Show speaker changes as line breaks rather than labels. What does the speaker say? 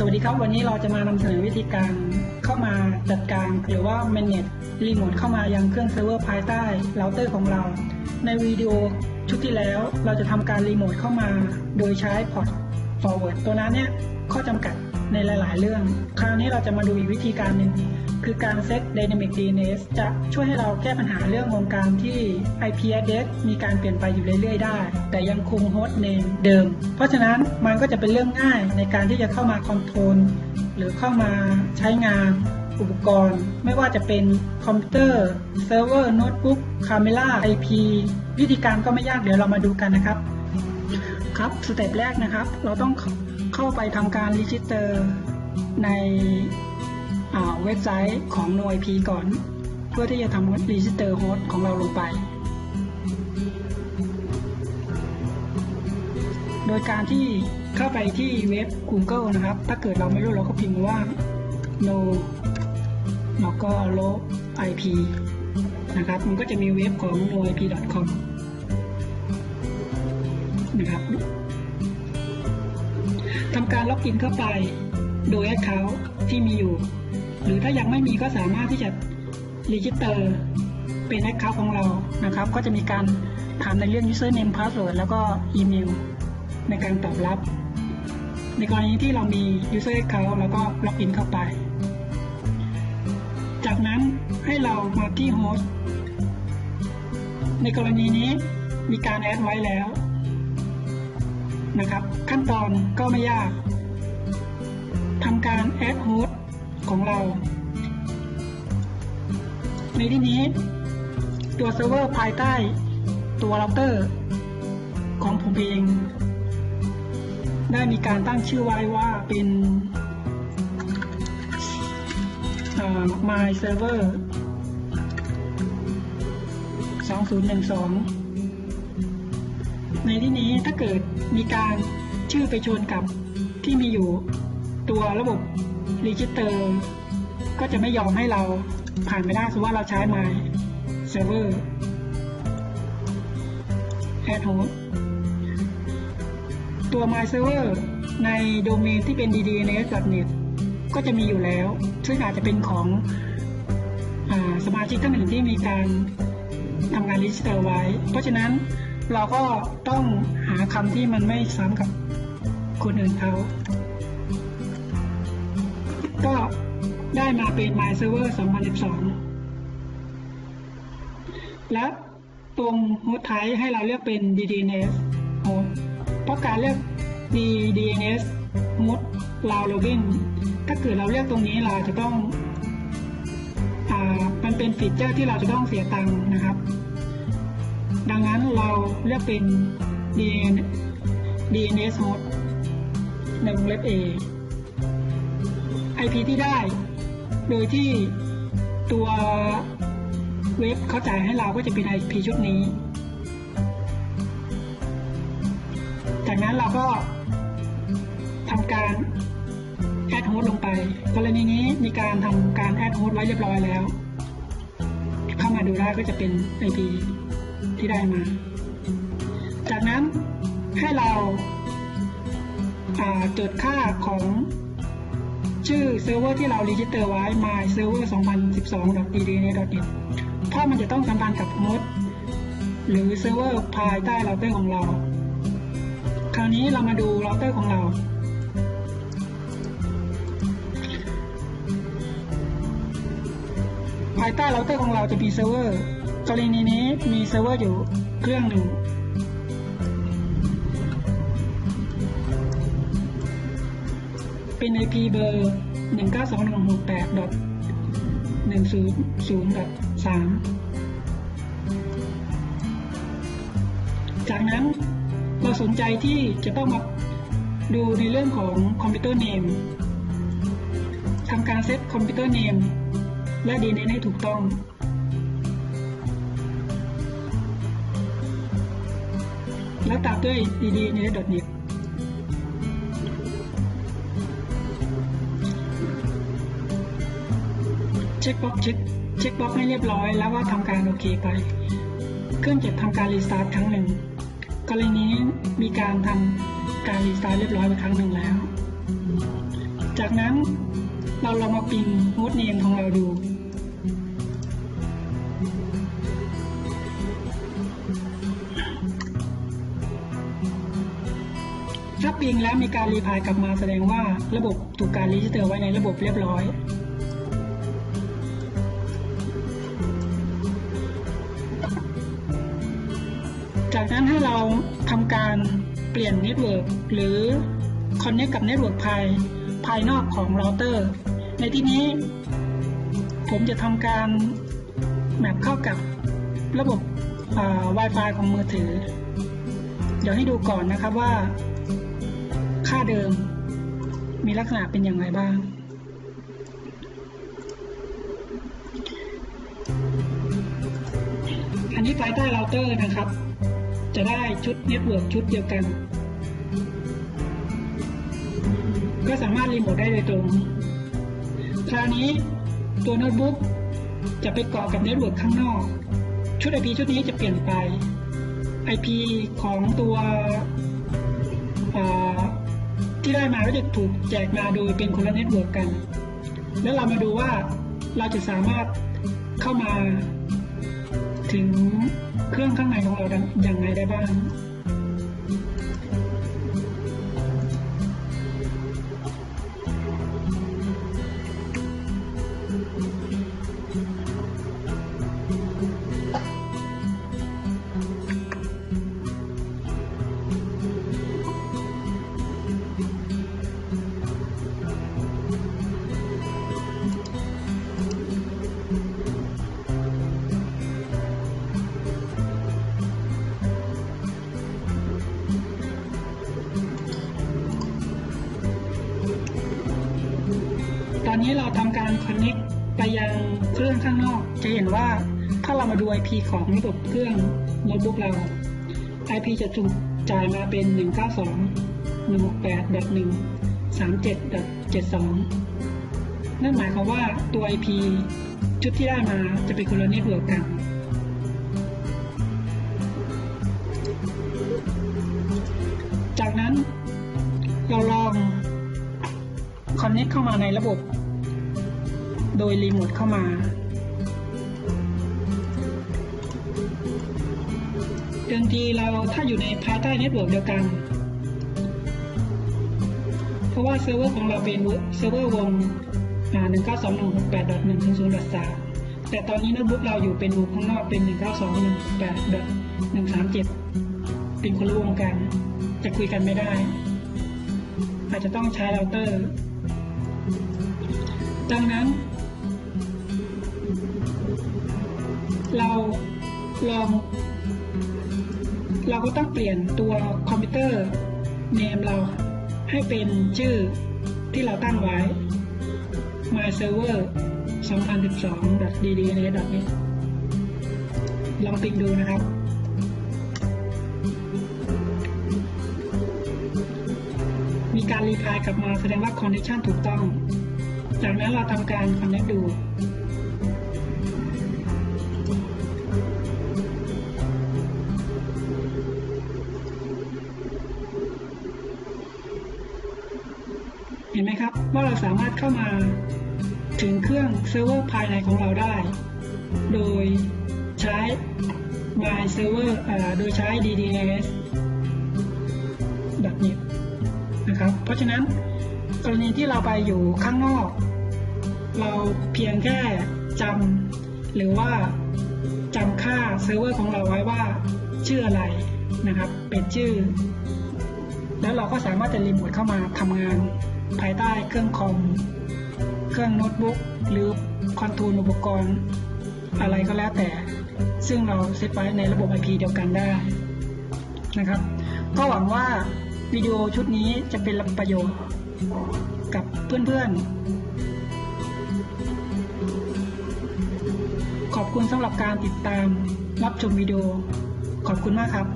สวัสดีครับ วันนี้เราจะมานำเสนอวิธีการเข้ามาจัดการหรือว่า manage รีโมทเข้ามายังเครื่องเซิร์ฟเวอร์ภายใต้เราเตอร์ของเรา ในวิดีโอชุดที่แล้วเราจะทำการรีโมทเข้ามา โดยใช้พอร์ต forward ตัวนั้นเนี่ยข้อจำกัดในหลาย ๆ เรื่อง คราวนี้เราจะมาดูอีกวิธีการหนึ่ง คือการเซต Dynamic DNS จะช่วยให้เราแก้ปัญหาเรื่ององการที่ IP address มีการเปลี่ยนไปอยู่เรื่อยๆได้ แต่ยังคงโฮสต์เนมเดิม เพราะฉะนั้นมันก็จะเป็นเรื่องง่ายในการที่จะเข้ามาคอนโทรลหรือเข้ามาใช้งานอุปกรณ์ ไม่ว่าจะเป็นคอมพิวเตอร์เซิร์ฟเวอร์โน้ตบุ๊กคาเมล่า IP วิธีการก็ไม่ยากเดี๋ยวเรามาดูกันนะครับ ครับสเต็ปแรกนะครับ เราต้องเข้าไปทำการรีจิสเตอร์ใน เว็บไซต์ของ NoIP ก่อน เพื่อที่จะทำรีจิสเตอร์โฮสของเราลงไป โดยการที่เข้าไปที่เว็บ Google นะครับ ถ้าเกิดเราไม่รู้เราก็พิมพ์ว่า no แล้วก็ลบ IP นะครับ มันก็จะมีเว็บของ noip.com นะครับทำการล็อกอินเข้าไปโดย Account ที่มีอยู่ หรือถ้ายังไม่มีก็สามารถที่จะรีจิสเตอร์เป็น Account ของเรานะครับ ก็จะมีการถามในเรื่อง username password แล้วก็อีเมลในการตอบรับ ในกรณีที่เรามี user account แล้วก็ล็อกอินเข้าไป จากนั้นให้เรามาที่โฮสต์ในกรณีนี้มีการแอดไว้แล้วนะครับ ขั้นตอนก็ไม่ยากทำการแอดโฮสต์ ของเรา ในที่นี้ ตัวเซิร์ฟเวอร์ภายใต้ตัวเราเตอร์ของผมเอง ได้มีการตั้งชื่อไว้ว่าเป็น my server 2012 ในที่นี้ถ้าเกิดมีการชื่อไปชนกับที่มีอยู่ตัวระบบ register ก็จะไม่ยอมให้เราผ่านไม่ได้สมมติว่าเราใช้ my server add host ตัว my server ในโดเมนที่เป็น ddns.net ก็จะมีอยู่แล้ว ซึ่งอาจจะเป็นของอสมาชิกท่านหนึ่งที่มีการทำงานรีจิสเตอร์ไว้ เพราะฉะนั้นเราก็ต้องหาคำที่มันไม่ซ้ำกับคนอื่นเขา ก็ได้มาเป็น My Server 2012 และตรงโฮสต์ไทป์ให้เราเลือกเป็น DDNS host เพราะการเลือก DDNS host เราโลบินถ้าเกิดเราเลือกตรงนี้เราจะต้องอมันเป็นฟีเจอร์ที่เราจะต้องเสียตังค์นะครับ ดังนั้นเราเลือกเป็น DNS host ในวงเล็บ A IP ที่ได้ โดยที่ตัวเว็บเขาจ่ายให้เราก็จะเป็น IP ชุดนี้ จากนั้นเราก็ทำการแอดโฮสต์ลงไป กรณีนี้มีการทำการแอดโฮสต์ไว้เรียบร้อยแล้ว เข้ามาดูได้ก็จะเป็น IP ที่ได้มา จากนั้นให้เราจดค่าของ ชื่อเซิร์ฟเวอร์ที่เรารีจิสเตอร์ไว้ my server 2012.ddnet.net เพรามันจะต้องสัมพันธ์กับโฮสต์หรือเซิร์ฟเวอร์ภายใต้เราเตอร์ของเรา คราวนี้เรามาดูเราเตอร์ของเราภายใต้เราเตอร์ของเราจะมีเซิร์ฟเวอร์ กรณีนี้มีเซิร์ฟเวอร์อยู่เครื่องหนึ่ง เป็น IP เบอร์ 192.168.100.3 จากนั้นเราสนใจที่จะต้องมาดูในเรื่องของคอมพิวเตอร์เนมทำการเซตคอมพิวเตอร์เนมและ DNS ให้ถูกต้องและตามด้วย ddnet.net ช็คบ็อกเช็คเช็คบ็อกให้เรียบร้อย แล้วว่าทำการโอเคไป เครื่องจะทำการรีสตาร์ทครั้งหนึ่ง กรณีนี้มีการทำการรีสตาร์ทเรียบร้อยไปครั้งหนึ่งแล้ว จากนั้นเราลองมาปิงโฮสเนมของเราดูถ้าปิงแล้วมีการรีพายกลับมาแสดงว่าระบบถูกการรีจิสเตอร์ไว้ในระบบเรียบร้อย นั้นให้เราทำการเปลี่ยนเน็ตเวิร์กหรือคอนเน c t กับเน็ตเวิร์กภายภายนอกของเราเตอร์ ในที่นี้ ผมจะทำการแมปเข้ากับระบบอ่า Wi-Fi ของมือถือ เดี๋ยวให้ดูก่อนนะครับว่า ค่าเดิมมีลักษณะเป็นอย่างไรบ้าง อันนี้ภายใต้เราเตอร์นะครับ จะได้ชุดเน็ตเวิร์กชุดเดียวกัน ก็สามารถรีโมทได้โดยตรง คราวนี้ตัวโน้ตบุ๊กจะไปเกาะกับเน็ตเวิร์กข้างนอก ชุด IP ชุดนี้จะเปลี่ยนไป IP ของตัวที่ได้มาก็จะถูกแจกมาโดยเป็นคนละเน็ตเวิร์กกัน แล้วเรามาดูว่าเราจะสามารถเข้ามา ถึงเครื่องข้างในของเราอย่างไรได้บ้าง อนนี้เราทำการ connect ไปยังเครื่องข้างนอก จะเห็นว่าถ้าเรามาดู IP ของระบบเครื่องโน้ตบุ๊กเรา IP จะถูกจ่ายมาเป็น 192 168.1 37.72 นั่นหมายความว่าตัว IP ชุดที่ได้มาจะเป็นคนละเน็ตเวิร์กกันจากนั้นเราลองคอนเน c t เข้ามาในระบบ โดยรีโมทเข้ามา เดิมทีเราถ้าอยู่ในภายใต้เน็ตเวิร์กเดียวกัน เพราะว่าเซิร์ฟเวอร์ของเราเป็นเซิร์ฟเวอร์วง192.168.1.0.3แต่ตอนนี้โน้ตบุ๊กเราอยู่เป็นวงข้างนอกเป็น 192.168.137 เป็นคนละวงกัน จะคุยกันไม่ได้ อาจจะต้องใช้เราเตอร์ ดังนั้น เราลอง เราก็ต้องเปลี่ยนตัวคอมพิวเตอร์เนมเราให้เป็นชื่อที่เราตั้งไว้ my server 2012.ddns.net ลองปิดดูนะครับ มีการรีพายกลับมาแสดงว่า connection ถูกต้อง จากนั้นเราทำการ connect ดู ว่าเราสามารถเข้ามาถึงเครื่องเซิร์ฟเวอร์ภายในของเราได้ โดยใช้ my server โดยใช้ DDS .net นะครับ เพราะฉะนั้นกรณีที่เราไปอยู่ข้างนอก เราเพียงแค่จำหรือว่าจำค่าเซิร์ฟเวอร์ของเราไว้ว่าชื่ออะไรนะครับ เป็นชื่อ แล้วเราก็สามารถจะรีโมทเข้ามาทำงาน ภายใต้เครื่องคอม เครื่องโน้ตบุ๊ก หรือคอนโทรลอุปกรณ์ อะไรก็แล้วแต่ ซึ่งเราเซตไว้ในระบบ IP เดียวกันได้นะครับ ก็หวังว่าวิดีโอชุดนี้จะเป็นประโยชน์กับเพื่อนๆ ขอบคุณสำหรับการติดตามรับชมวิดีโอ ขอบคุณมากครับ